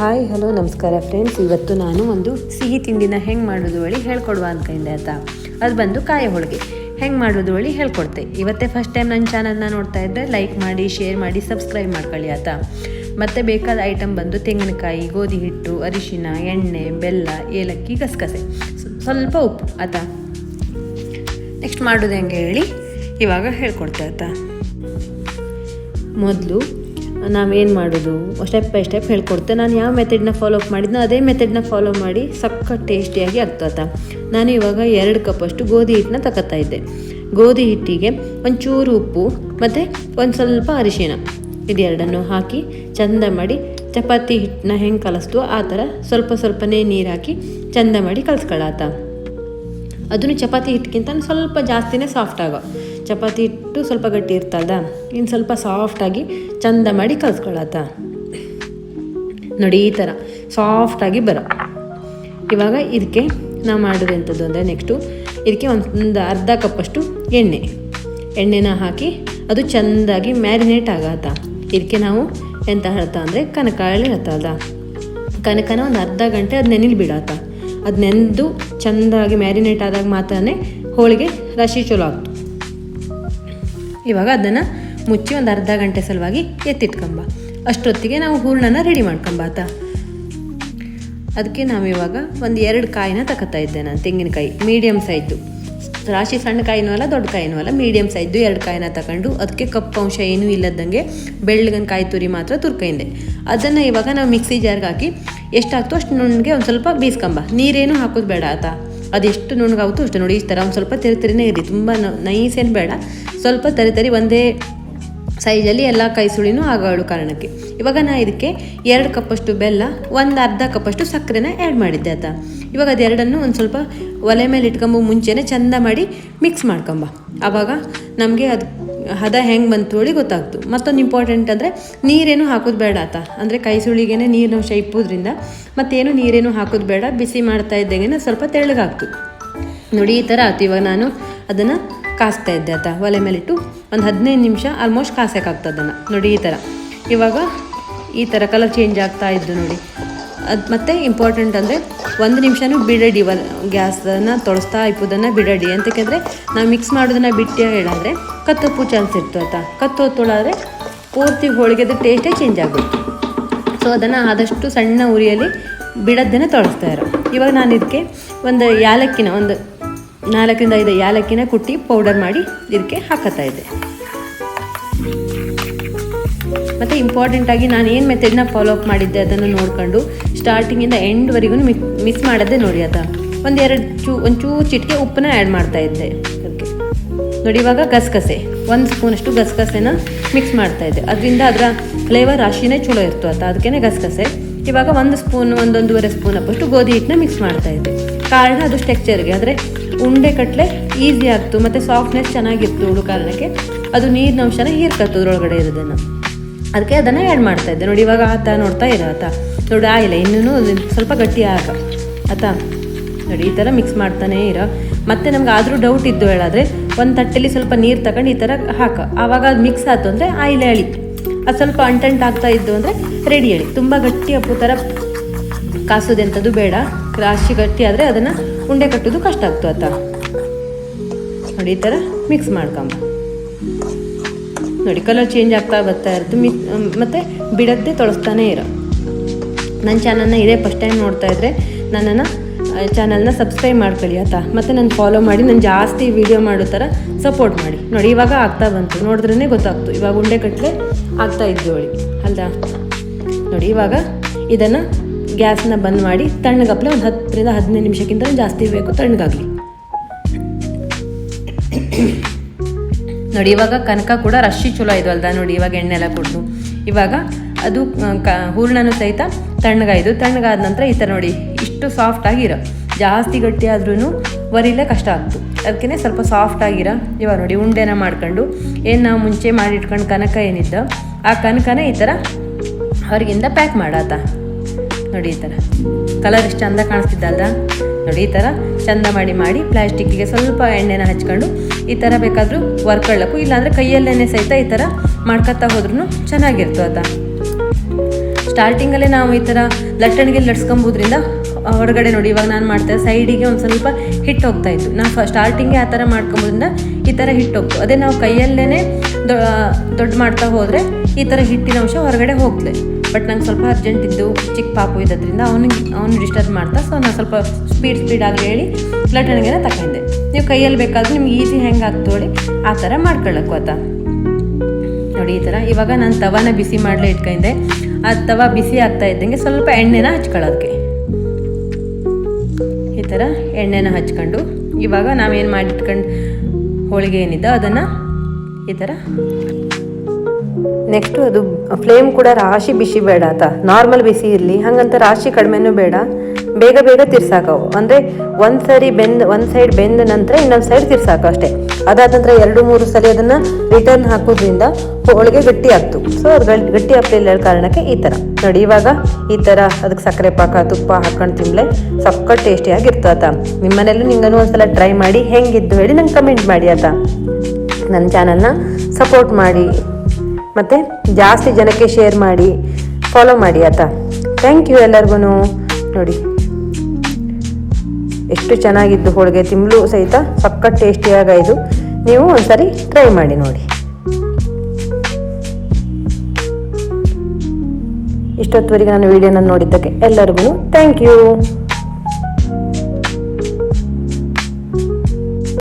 Hi hello ನಮಸ್ಕಾರ friends ಇವತ್ತು ನಾನು ಒಂದು ಸಿಹಿ ತಿಂಡಿನ ಹೆಂಗೆ ಮಾಡೋದು ಹೇಳಿ ಹೇಳ್ಕೊಡುವ ಅನ್ಕೊಂಡೆ ಆಯ್ತಾ? ಅದು ಬಂದು ಕಾಯಿ ಹೋಳಿಗೆ. ಹೆಂಗೆ ಮಾಡೋದು ಹೇಳಿ ಹೇಳ್ಕೊಡ್ತೆ. ಇವತ್ತೇ ಫಸ್ಟ್ ಟೈಮ್ ನನ್ನ ಚಾನಲ್ನ ನೋಡ್ತಾ ಇದ್ದರೆ ಲೈಕ್ ಮಾಡಿ ಶೇರ್ ಮಾಡಿ ಸಬ್ಸ್ಕ್ರೈಬ್ ಮಾಡ್ಕೊಳ್ಳಿ ಆಯ್ತಾ? ಮತ್ತು ಬೇಕಾದ ಐಟಮ್ ಬಂದು ತೆಂಗಿನಕಾಯಿ, ಗೋಧಿ ಹಿಟ್ಟು, ಅರಿಶಿನ, ಎಣ್ಣೆ, ಬೆಲ್ಲ, ಏಲಕ್ಕಿ, ಗಸಗಸೆ. ಸ್ವಲ್ಪ ಉಪ್ಪು ಆಯ್ತಾ? ನೆಕ್ಸ್ಟ್ ಮಾಡೋದು ಹೆಂಗೆ ಹೇಳಿ ಇವಾಗ ಹೇಳ್ಕೊಡ್ತೆ ಆಯ್ತಾ? ಮೊದಲು ನಾವೇನು ಮಾಡೋದು? ಸ್ಟೆಪ್ ಬೈ ಸ್ಟೆಪ್ ಹೇಳ್ಕೊಡ್ತೆ. ನಾನು ಯಾವ ಮೆಥಡ್ನ ಫಾಲೋ ಅಪ್ ಮಾಡಿದ್ನೋ ಅದೇ ಮೆಥಡ್ನ ಫಾಲೋ ಮಾಡಿ ಸಕ್ಕ ಟೇಸ್ಟಿಯಾಗಿ ಆಗ್ತದ ನಾನು ಇವಾಗ ಎರಡು ಕಪ್ಪಷ್ಟು ಗೋಧಿ ಹಿಟ್ಟನ್ನ ತಗೋತಾ ಇದ್ದೆ. ಗೋಧಿ ಹಿಟ್ಟಿಗೆ ಒಂಚೂರು ಉಪ್ಪು ಮತ್ತು ಒಂದು ಸ್ವಲ್ಪ ಅರಿಶಿನ ಇದೆರಡನ್ನು ಹಾಕಿ ಚಂದ ಮಾಡಿ ಚಪಾತಿ ಹಿಟ್ಟನ್ನ ಹೆಂಗೆ ಕಲಿಸ್ತು ಆ ಥರ ಸ್ವಲ್ಪ ಸ್ವಲ್ಪನೇ ನೀರು ಹಾಕಿ ಚಂದ ಮಾಡಿ ಕಲಿಸ್ಕೊಳ್ಳಾತ ಅದನ್ನು ಚಪಾತಿ ಹಿಟ್ಟಿಗಿಂತ ಸ್ವಲ್ಪ ಜಾಸ್ತಿನೇ ಸಾಫ್ಟ್ ಆಗೋ. ಚಪಾತಿ ಇಟ್ಟು ಸ್ವಲ್ಪ ಗಟ್ಟಿ ಇರ್ತದ? ಇನ್ನು ಸ್ವಲ್ಪ ಸಾಫ್ಟಾಗಿ ಚಂದ ಮಾಡಿ ಕಲಿಸ್ಕೊಳತ್ತ? ನೋಡಿ, ಈ ಥರ ಸಾಫ್ಟಾಗಿ ಬರೋ. ಇವಾಗ ಇದಕ್ಕೆ ನಾವು ಮಾಡಿದೆ ಅಂಥದ್ದು ಅಂದರೆ ನೆಕ್ಸ್ಟು ಇದಕ್ಕೆ ಒಂದು ಅರ್ಧ ಕಪ್ಪಷ್ಟು ಎಣ್ಣೆ. ಎಣ್ಣೆನ ಹಾಕಿ ಅದು ಚೆಂದಾಗಿ ಮ್ಯಾರಿನೇಟ್ ಆಗತ್ತ. ಇದಕ್ಕೆ ನಾವು ಎಂತ ಹೇಳ್ತಾ ಅಂದರೆ ಕನಕಾಳಿ ಹೇಳ್ತದ. ಕನಕನ ಒಂದು ಅರ್ಧ ಗಂಟೆ ಅದು ನೆನಿಲಿ ಬಿಡತ್ತ. ಅದು ನೆನೆದು ಚೆಂದಾಗಿ ಮ್ಯಾರಿನೇಟ್ ಆದಾಗ ಮಾತ್ರ ಹೋಳಿಗೆ ರಶಿ ಚಲೋ ಆಗ್ತು ಇವಾಗ ಅದನ್ನು ಮುಚ್ಚಿ ಒಂದು ಅರ್ಧ ಗಂಟೆ ಸಲುವಾಗಿ ಎತ್ತಿಟ್ಕೊಂಬ. ಅಷ್ಟೊತ್ತಿಗೆ ನಾವು ಹೂರ್ಣನ ರೆಡಿ ಮಾಡ್ಕೊಂಬಾತ ಅದಕ್ಕೆ ನಾವು ಇವಾಗ ಒಂದು ಎರಡು ಕಾಯಿನ ತಗೋತಾ ಇದ್ದೆ ನಾನು, ತೆಂಗಿನಕಾಯಿ ಮೀಡಿಯಮ್ ಸೈಜು ರಾಶಿ ಸಣ್ಣ ಕಾಯಿನೂ ಅಲ್ಲ, ದೊಡ್ಡ ಕಾಯಿನೂ ಅಲ್ಲ ಮೀಡಿಯಮ್ ಸೈಜು ಎರಡು ಕಾಯಿನ ತಗೊಂಡು ಅದಕ್ಕೆ ಕಪ್ಪು ಅಂಶ ಏನೂ ಇಲ್ಲದಂಗೆ ಬೆಳ್ಳಗನ್ ಕಾಯಿ ತುರಿ ಮಾತ್ರ ತುರ್ಕೈಂದೆ ಅದನ್ನು ಇವಾಗ ನಾವು ಮಿಕ್ಸಿ ಜಾರ್ಗೆ ಹಾಕಿ ಎಷ್ಟಾಗ್ತೋ ಅಷ್ಟು ನುಣ್ಣಗೆ ಒಂದು ಸ್ವಲ್ಪ ಬೀಸ್ಕೊಂಬ. ನೀರೇನು ಹಾಕೋದು ಬೇಡ ಆತ. ಅದೆಷ್ಟು ನುಣ್ಣಗಾಗುತ್ತೋ ಅಷ್ಟು ನೋಡಿ ಈ ಥರ ಒಂದು ಸ್ವಲ್ಪ ತೆರಿ ತೆರಿನೇ ಇರಲಿ ತುಂಬ ನೈಸ್ ಏನು ಬೇಡ. ಸ್ವಲ್ಪ ತರಿತರಿ ತರಿ ಒಂದೇ ಸೈಜಲ್ಲಿ ಎಲ್ಲ ಕೈ ಸುಳಿನೂ ಆಗೋಳು ಕಾರಣಕ್ಕೆ. ಇವಾಗ ನಾ ಇದಕ್ಕೆ ಎರಡು ಕಪ್ಪಷ್ಟು ಬೆಲ್ಲ, ಒಂದು ಅರ್ಧ ಕಪ್ಪಷ್ಟು ಸಕ್ಕರೆನ ಆ್ಯಡ್ ಮಾಡಿದ್ದೆ ಆತ ಇವಾಗ ಅದೆರಡನ್ನು ಒಂದು ಸ್ವಲ್ಪ ಒಲೆ ಮೇಲೆ ಇಟ್ಕೊಂಬ ಮುಂಚೆನೇ ಚಂದ ಮಾಡಿ ಮಿಕ್ಸ್ ಮಾಡ್ಕೊಂಬ. ಆವಾಗ ನಮಗೆ ಅದು ಹದ ಹೆಂಗೆ ಬಂತು ಹೇಳಿ ಗೊತ್ತಾಗ್ತು. ಮತ್ತೊಂದು ಇಂಪಾರ್ಟೆಂಟ್ ಅಂದರೆ ನೀರೇನು ಹಾಕೋದು ಬೇಡ ಆತ. ಅಂದರೆ ಕೈ ಸುಳಿಗೇನೆ ನೀರು ನಾವು ಇಪ್ಪೋದ್ರಿಂದ ಮತ್ತೇನು ನೀರೇನು ಹಾಕೋದು ಬೇಡ, ಬಿಸಿ ಮಾಡ್ತಾ ಇದ್ದಾಗೇನೆ ಸ್ವಲ್ಪ ತೆಳ್ಳಗಾಗ್ತು. ನೋಡಿ, ಈ ಥರ ಆಯ್ತು ಇವಾಗ ನಾನು ಅದನ್ನು ಕಾಸ್ತಾ ಇದ್ದೆ ಆತ. ಒಲೆ ಮೇಲಿಟ್ಟು ಒಂದು ಹದಿನೈದು ನಿಮಿಷ ಆಲ್ಮೋಸ್ಟ್ ಕಾಸೋಕ್ಕಾಗ್ತದೆ ಅದನ್ನು. ನೋಡಿ, ಈ ಥರ ಇವಾಗ ಈ ಥರ ಕಲರ್ ಚೇಂಜ್ ಆಗ್ತಾ ಇದ್ದು ನೋಡಿ. ಅದು ಮತ್ತೆ ಇಂಪಾರ್ಟೆಂಟ್ ಅಂದರೆ ಒಂದು ನಿಮಿಷನೂ ಬಿಡಡಿ ಒನ್ ಗ್ಯಾಸನ್ನು ತೊಳಸ್ತಾ ಇಪ್ಪುದನ್ನು ಬಿಡಡಿ. ಅಂತಕ್ಕೆಂದರೆ ನಾವು ಮಿಕ್ಸ್ ಮಾಡೋದನ್ನು ಬಿಟ್ಟು ಹೇಳಿದ್ರೆ ಕತ್ತಪ್ಪು ಚಾನ್ಸ್ ಆತ ಕತ್ತು ತೊಳಾದ್ರೆ ಪೂರ್ತಿ ಹೋಳಿಗೆದ ಟೇಸ್ಟೇ ಚೇಂಜ್ ಆಗುತ್ತೆ. ಸೊ ಅದನ್ನು ಆದಷ್ಟು ಸಣ್ಣ ಉರಿಯಲ್ಲಿ ಬಿಡದ್ದನ್ನು ತೊಳಸ್ತಾ ಇರೋ. ಇವಾಗ ನಾನು ಇದಕ್ಕೆ ಒಂದು ಯಾಲಕ್ಕಿನ, ಒಂದು ನಾಲ್ಕರಿಂದ ಐದು ಯಾಲಕ್ಕಿನ ಕುಟ್ಟಿ ಪೌಡರ್ ಮಾಡಿ ಇದಕ್ಕೆ ಹಾಕತ್ತಾ ಇದ್ದೆ. ಮತ್ತು ಇಂಪಾರ್ಟೆಂಟಾಗಿ ನಾನು ಏನು ಮೆಥಡ್ನ ಫಾಲೋ ಅಪ್ ಮಾಡಿದ್ದೆ ಅದನ್ನು ನೋಡ್ಕೊಂಡು ಸ್ಟಾರ್ಟಿಂಗಿಂದ ಎಂಡ್ವರೆಗೂ ಮಿಕ್ ಮಿಕ್ಸ್ ಮಾಡೋದೇ ನೋಡಿ ಅದ. ಒಂದೆರಡು ಚೂ ಚೂ ಚಿಟಿಕೆ ಉಪ್ಪನ್ನ ಆ್ಯಡ್ ಮಾಡ್ತಾ ಇದ್ದೆ. ಅದಕ್ಕೆ. ನೋಡಿ ಇವಾಗ ಗಸಗಸೆ. ಒಂದು ಸ್ಪೂನಷ್ಟು ಗಸಗಸೆನ ಮಿಕ್ಸ್ ಮಾಡ್ತಾ ಇದ್ದೆ. ಅದರಿಂದ ಅದರ ಫ್ಲೇವರ್ ರಾಶಿನೇ ಚಲೋ ಆತ ಅದಕ್ಕೇ ಗಸಗಸೆ. ಇವಾಗ ಒಂದು ಸ್ಪೂನ್, ಒಂದೊಂದೂವರೆ ಸ್ಪೂನ್ ಅಪ್ಪಷ್ಟು ಗೋಧಿ ಹಿಟ್ಟನ್ನ ಮಿಕ್ಸ್ ಮಾಡ್ತಾ ಇದ್ದೆ. ಕಾರಣ ಅದು ಸ್ಟೆಕ್ಚರ್ಗೆ ಆದರೆ ಉಂಡೆ ಕಟ್ಲೆ ಈಸಿ ಆಗ್ತು, ಮತ್ತು ಸಾಫ್ಟ್ನೆಸ್ ಚೆನ್ನಾಗಿತ್ತು ಉಳು ಕಾರಣಕ್ಕೆ ಅದು ನೀರಿನ ಅಂಶನ ಹೀರ್ಕತ್ತು ಅದ್ರೊಳಗಡೆ ಇರೋದನ್ನು. ಅದಕ್ಕೆ ಅದನ್ನು ಆ್ಯಡ್ ಮಾಡ್ತಾ ಇದ್ದೆ. ನೋಡಿ, ಇವಾಗ ಆತ ನೋಡ್ತಾ ಇರೋ ಆತ. ನೋಡಿ ಆಯಿಲ್ಲ ಇನ್ನೂ ಸ್ವಲ್ಪ ಗಟ್ಟಿ ಆಗ. ಆತ, ನೋಡಿ, ಈ ಥರ ಮಿಕ್ಸ್ ಮಾಡ್ತಾನೇ ಇರೋ. ಮತ್ತೆ ನಮ್ಗೆ ಆದರೂ ಡೌಟ್ ಇದ್ದು ಹೇಳಾದ್ರೆ, ಒಂದು ತಟ್ಟೆಲಿ ಸ್ವಲ್ಪ ನೀರು ತಗೊಂಡು ಈ ಥರ ಹಾಕ. ಆವಾಗ ಅದು ಮಿಕ್ಸ್ ಆಯ್ತು ಅಂದರೆ ಆಯಿಲ್ ಎಳಿ. ಅದು ಸ್ವಲ್ಪ ಅಂಟಂಟ್ ಆಗ್ತಾ ಇದ್ದು ಅಂದರೆ ರೆಡಿ ಹೇಳಿ ತುಂಬ ಗಟ್ಟಿ ಅಪ್ಪು ಥರ ಕಾಸೋದೆಂಥದ್ದು ಬೇಡ. ರಾಶಿ ಗಟ್ಟಿ ಆದರೆ ಅದನ್ನು ಉಂಡೆ ಕಟ್ಟೋದು ಕಷ್ಟ ಆಗ್ತು ಆತ. ನೋಡಿ, ಈ ಥರ ಮಿಕ್ಸ್ ಮಾಡ್ಕೊಂಬ. ನೋಡಿ ಕಲರ್ ಚೇಂಜ್ ಆಗ್ತಾ ಬರ್ತಾ ಇರುತ್ತೆ. ಮಿ ಮತ್ತು ಬಿಡತ್ತೆ ತೊಳಸ್ತಾನೆ ಇರೋ. ನನ್ನ ಚಾನಲ್ನ ಇದೇ ಫಸ್ಟ್ ಟೈಮ್ ನೋಡ್ತಾ ಇದ್ದರೆ ನನ್ನನ್ನು ಚಾನಲ್ನ ಸಬ್ಸ್ಕ್ರೈಬ್ ಮಾಡ್ಕೊಳ್ಳಿ, ಆಯ್ತಾ? ಮತ್ತು ನಾನು ಫಾಲೋ ಮಾಡಿ, ನಾನು ಜಾಸ್ತಿ ವೀಡಿಯೋ ಮಾಡೋ ಥರ ಸಪೋರ್ಟ್ ಮಾಡಿ. ನೋಡಿ, ಇವಾಗ ಆಗ್ತಾ ಬಂತು. ನೋಡಿದ್ರೇ ಗೊತ್ತಾಗ್ತು. ಇವಾಗ ಉಂಡೆ ಕಟ್ಟಲೆ ಆಗ್ತಾ ಇದ್ದು ಅವಳಿಗೆ ಅಲ್ದಾ? ನೋಡಿ, ಇವಾಗ ಇದನ್ನು ಗ್ಯಾಸ್ನ ಬಂದ್ ಮಾಡಿ, ತಣ್ಣಗಪ್ಲೆ ಒಂದು ಹತ್ತರಿಂದ ಹದಿನೈದು ನಿಮಿಷಕ್ಕಿಂತ ಜಾಸ್ತಿ ಬೇಕು ತಣ್ಣಗಾಗಲಿ. ನೋಡಿ, ಇವಾಗ ಕನಕ ಕೂಡ ರಶಿ ಚಲೋ ಇದ್ವಲ್ದ ನೋಡಿ, ಇವಾಗ ಎಣ್ಣೆ ಎಲ್ಲ ಕೊಟ್ಟು ಇವಾಗ ಅದು ಕ, ಹೂರ್ಣನೂ ಸಹಿತ ತಣ್ಣಗಾಯ್ದು ತಣ್ಣಗಾದ ನಂತರ ಈ ಥರ ನೋಡಿ, ಇಷ್ಟು ಸಾಫ್ಟ್ ಆಗಿರ, ಜಾಸ್ತಿ ಗಟ್ಟಿ ಆದ್ರೂ ವರಿಲೇ ಕಷ್ಟ ಆಗ್ತು. ಅದಕ್ಕೇ ಸ್ವಲ್ಪ ಸಾಫ್ಟ್ ಆಗಿರ, ಇವಾಗ ನೋಡಿ, ಉಂಡೆನ ಮಾಡ್ಕೊಂಡು, ಏನು ನಾವು ಮುಂಚೆ ಮಾಡಿಟ್ಕೊಂಡು ಕನಕ ಏನಿದ್ದ, ಆ ಕನಕನ ಈ ಥರ ಹೊರಗಿಂದ ಪ್ಯಾಕ್ ಮಾಡಾತ. ನೋಡಿ ಈ ಥರ ಕಲರ್ ಇಷ್ಟು ಚಂದ ಕಾಣಿಸ್ತಿದ್ದಲ್ದ ನೋಡಿ, ಈ ಥರ ಚಂದ ಮಾಡಿ ಮಾಡಿ ಪ್ಲ್ಯಾಸ್ಟಿಕ್ಕಿಗೆ ಸ್ವಲ್ಪ ಎಣ್ಣೆನ ಹಚ್ಕೊಂಡು ಈ ಥರ ಬೇಕಾದರೂ ವರ್ಕೊಳ್ಳಕ್ಕೂ ಇಲ್ಲಾಂದರೆ ಕೈಯಲ್ಲೇ ಸಹಿತ ಈ ಥರ ಮಾಡ್ಕೊತಾ ಹೋದ್ರೂ ಚೆನ್ನಾಗಿರ್ತು ಅದ ಸ್ಟಾರ್ಟಿಂಗಲ್ಲೇ ನಾವು ಈ ಥರ ಲಟ್ಟಣಿಗೆ ಲಟ್ಸ್ಕೊಂಬೋದ್ರಿಂದ ಹೊರಗಡೆ ನೋಡಿ, ಇವಾಗ ನಾನು ಮಾಡ್ತಾ ಸೈಡಿಗೆ ಒಂದು ಸ್ವಲ್ಪ ಹಿಟ್ಟು ಹೋಗ್ತಾ ಇತ್ತು. ನಾವು ಸ್ಟಾರ್ಟಿಂಗೆ ಆ ಥರ ಮಾಡ್ಕೊಂಬೋದ್ರಿಂದ ಈ ಥರ ಹಿಟ್ಟು ಹೋಗ್ತು. ಅದೇ ನಾವು ಕೈಯಲ್ಲೇ ದೊಡ್ಡ ಮಾಡ್ತಾ ಹೋದರೆ ಈ ಥರ ಹಿಟ್ಟಿನ ಅಂಶ ಹೊರಗಡೆ ಹೋಗ್ತದೆ. ಬಟ್ ನಂಗೆ ಸ್ವಲ್ಪ ಅರ್ಜೆಂಟ್ ಇದ್ದು ಚಿಕ್ಕ ಪಾಪು ಇದ್ದರಿಂದ ಅವನಿಗೆ, ಅವನು ಡಿಸ್ಟರ್ಬ್ ಮಾಡ್ತಾ ಸೊ ನಾನು ಸ್ವಲ್ಪ ಸ್ಪೀಡ್ ಸ್ಪೀಡ್ ಆಗಲಿ ಹೇಳಿ ಲಟ್ಟಣಿಗೆನ ತಗೊಂಡೆ ನೀವು ಕೈಯಲ್ಲಿ ಬೇಕಾದ್ರೆ ನಿಮ್ಗೆ ಈಸಿ ಹೆಂಗೆ ಆಗ್ತೋಳಿ ಆ ಥರ ಮಾಡ್ಕೊಳ್ಳೋಕು ಆತ. ನೋಡಿ, ಈ ಥರ ಇವಾಗ ನಾನು ತವಾನ ಬಿಸಿ ಮಾಡಲೇ ಇಟ್ಕೊಂಡೆ. ಆ ತವ ಬಿಸಿ ಆಗ್ತಾ ಇದ್ದಂಗೆ ಸ್ವಲ್ಪ ಎಣ್ಣೆನ ಹಚ್ಕೊಳ್ಳೋದಕ್ಕೆ. ಈ ಥರ ಎಣ್ಣೆನ ಹಚ್ಕೊಂಡು, ಇವಾಗ ನಾವೇನು ಮಾಡಿಟ್ಕೊಂಡು ಹೋಳಿಗೆ ಏನಿದ್ದೋ ಅದನ್ನು ಈ ಥರ ನೆಕ್ಸ್ಟು ಅದು ಫ್ಲೇಮ್ ಕೂಡ ರಾಶಿ ಬಿಸಿ ಬೇಡ ಅಂತ. ನಾರ್ಮಲ್ ಬಿಸಿ ಇರಲಿ. ಹಂಗಂತ ರಾಶಿ ಕಡಿಮೆನೂ ಬೇಡ. ಬೇಗ ಬೇಗ ತಿರ್ಸಾಕವು. ಅಂದರೆ ಒಂದು ಸರಿ ಬೆಂದ್, ಒಂದು ಸೈಡ್ ಬೆಂದ ನಂತರ ಇನ್ನೊಂದು ಸೈಡ್ ತಿರ್ಸಾಕ ಅಷ್ಟೇ. ಅದಾದ ನಂತರ ಎರಡು, ಮೂರು ಸಲ ಅದನ್ನು ರಿಟರ್ನ್ ಹಾಕೋದ್ರಿಂದ ಹೋಳಿಗೆ ಗಟ್ಟಿ ಆಗ್ತು. ಸೊ ಅದು ಗಟ್ಟಿ ಆಗ್ಲಿಲ್ಲ ಕಾರಣಕ್ಕೆ ಈ ಥರ ನೋಡಿ, ಇವಾಗ ಈ ಥರ ಅದಕ್ಕೆ ಸಕ್ಕರೆ ಪಾಕ, ತುಪ್ಪ ಹಾಕೊಂಡು ತಿನ್ಲೆ ಸಕ್ಕ ಟೇಸ್ಟಿಯಾಗಿರ್ತದ ನಿಮ್ಮ ಮನೇಲೂ ಒಂದ್ಸಲ ಟ್ರೈ ಮಾಡಿ ಹೆಂಗಿದ್ದು ಹೇಳಿ ನಂಗೆ ಕಮೆಂಟ್ ಮಾಡಿ ಆತ. ನನ್ನ ಚಾನಲ್ನ ಸಪೋರ್ಟ್ ಮಾಡಿ. ಮತ್ತು ಜಾಸ್ತಿ ಜನಕ್ಕೆ ಶೇರ್ ಮಾಡಿ ಫಾಲೋ ಮಾಡಿ ಆಯ್ತಾ ಥ್ಯಾಂಕ್ ಯು ಎಲ್ಲರಿಗೂ ನೋಡಿ, ಎಷ್ಟು ಚೆನ್ನಾಗಿದ್ದು ಹೋಳಿಗೆ ತಿಂಬಲು ಸಹಿತ ಸಕ್ಕ ಟೇಸ್ಟಿಯಾಗಾಯಿತು ನೀವು ಒಂದ್ಸರಿ ಟ್ರೈ ಮಾಡಿ ನೋಡಿ. ಇಷ್ಟೊತ್ತುವರೆಗೆ ನಾನು ವೀಡಿಯೋನ ನೋಡಿದ್ದಕ್ಕೆ ಎಲ್ಲರಿಗೂ ಥ್ಯಾಂಕ್ ಯು